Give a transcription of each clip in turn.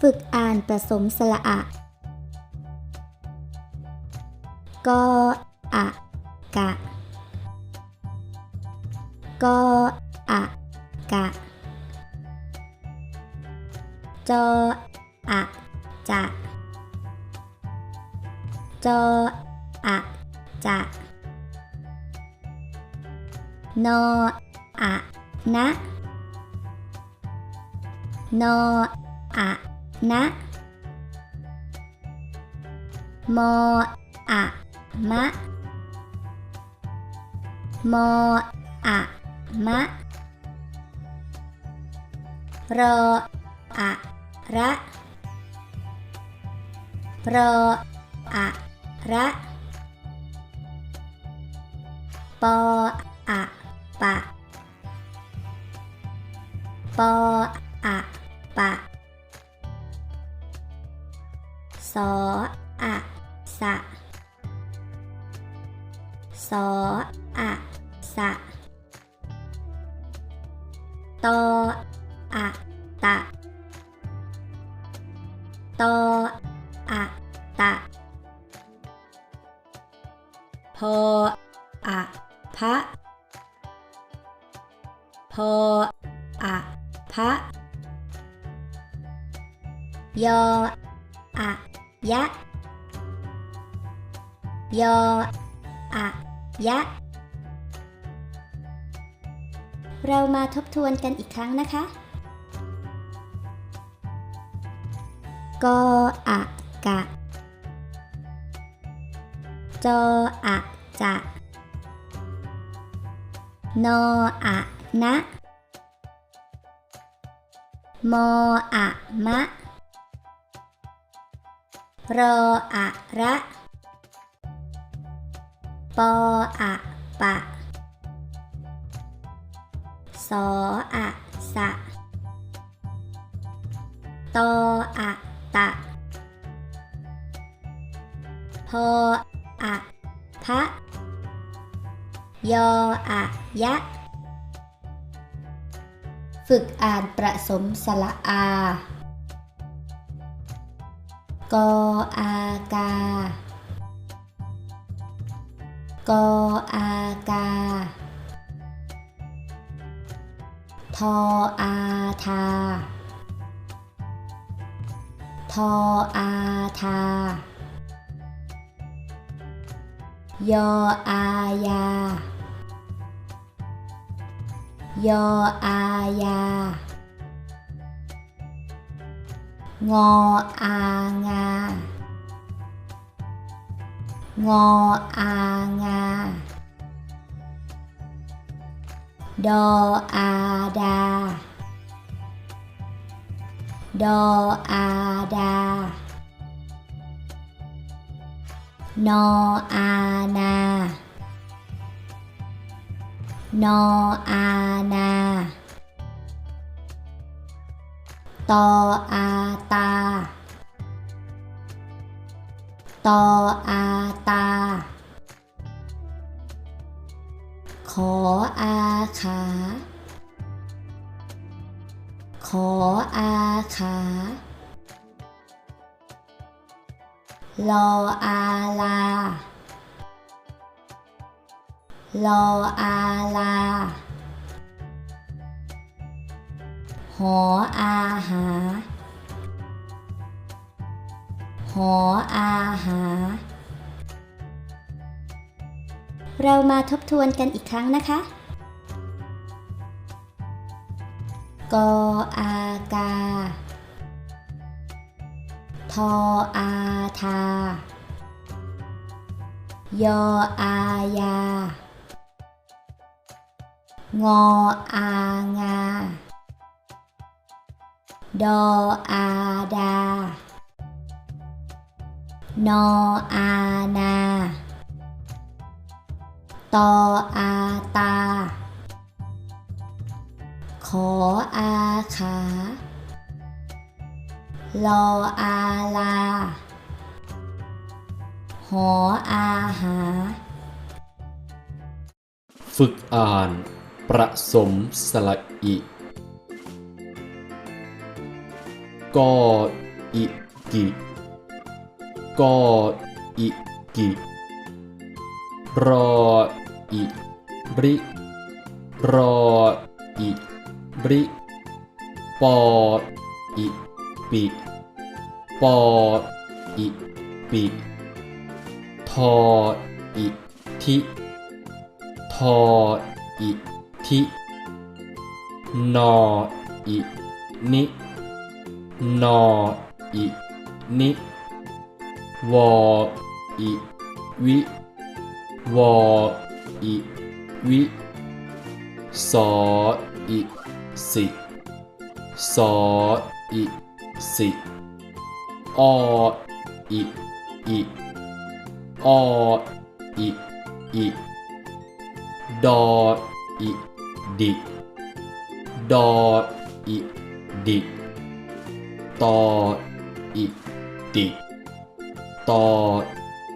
ฝึกอ่านผสมสระอะกออะกะกออะกะจออะจะจออะจะนออะนะนออะ นะ มออะมะ มออะมะ รออะระรออะระปออะปะปออะปะ สออะสะสออะสะตออะตะตออะตะพออะพะพออะพะยอ ยะ ยออะยะ เรามาทบทวนกันอีกครั้งนะคะ กออะกะ จออะจะนออะนะ มออะมะ รออะระ ปออะปะ สออะสะ ตออะตะ พออะพะ ยออะยะ ฝึกอ่านประสมสระอา กอากากออากาทออาทาทออาทายออายายออายา งออางางออางาดออาดา ตออาตา ตออาตา ขออาขา ขออาขา ลออาลา ลออาลา หออาหา หออาหา เรามาทบทวนกันอีกครั้งนะคะ กออากา ทออาทา ยออายางออางา ดออาดา นออานา ตออาตา ขออาขา ลออาลา หออาหา ฝึกอ่าน ประสมสระอิ กออิกิกออิกิรออิบริรออิบริปออิปิปออิปิทออิทิทออิทินออินิ นออินิวออิวิวออิวิสออิสิสออิสิออิอิออิอิดออิดิดออิดิ ตออิติตอ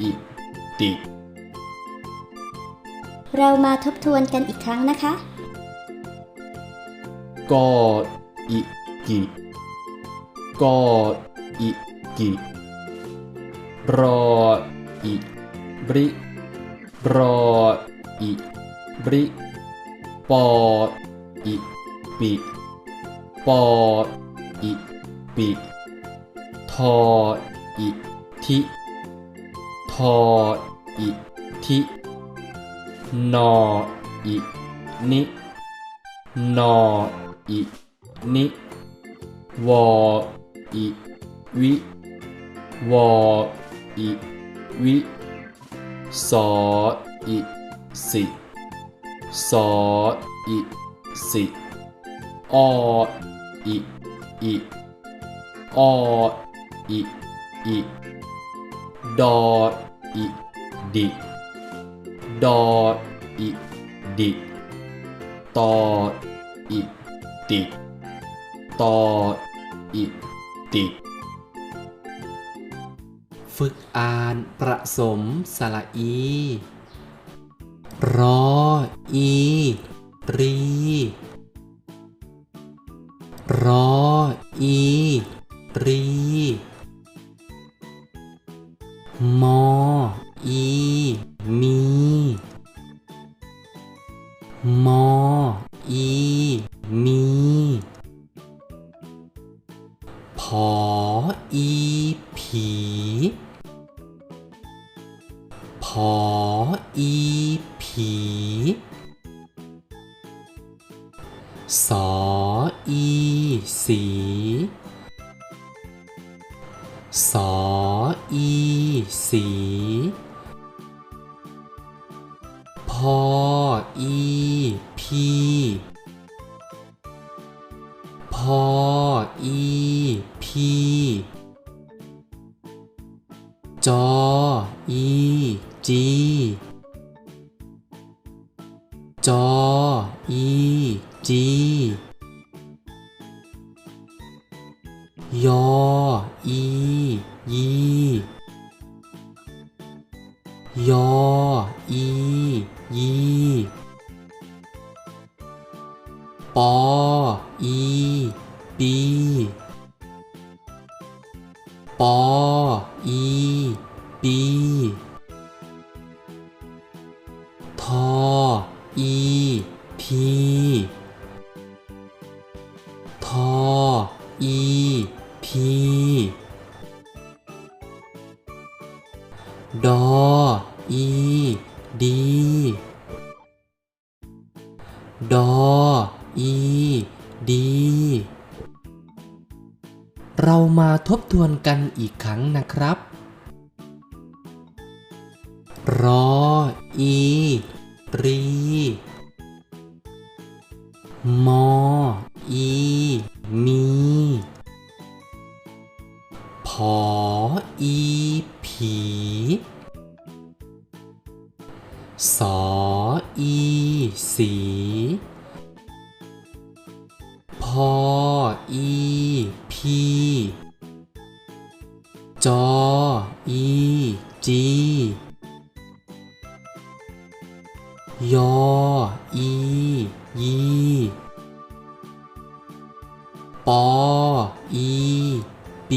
อิติ เรามาทบทวนกันอีกครั้งนะคะ กออิกิกออิกิรออิบริรออิบริปออิปิปออิ ปิทออิทิทออิทินออินินออินิวออิวิวออิวิสออิสิสออิสิออิอิ ออิอิดออิดิดออิดิตออิติตออิติฝึกอ่านประสมสระอี รออี รี รี มอ อี มี มอ อี มี ผอ อี ผี สออีสี พออีพีพออีพีจออีจีจออีจี ปอ อี ปี ปอ อี ปี ทอ อี พี ทอ อี พี ดอ อี ดี ดอ อีดีเรามาทบทวนกันอีกครั้งนะครับ รอ อีรี มอ อี มี ผอ อี ผี สอ อี สี ปออีป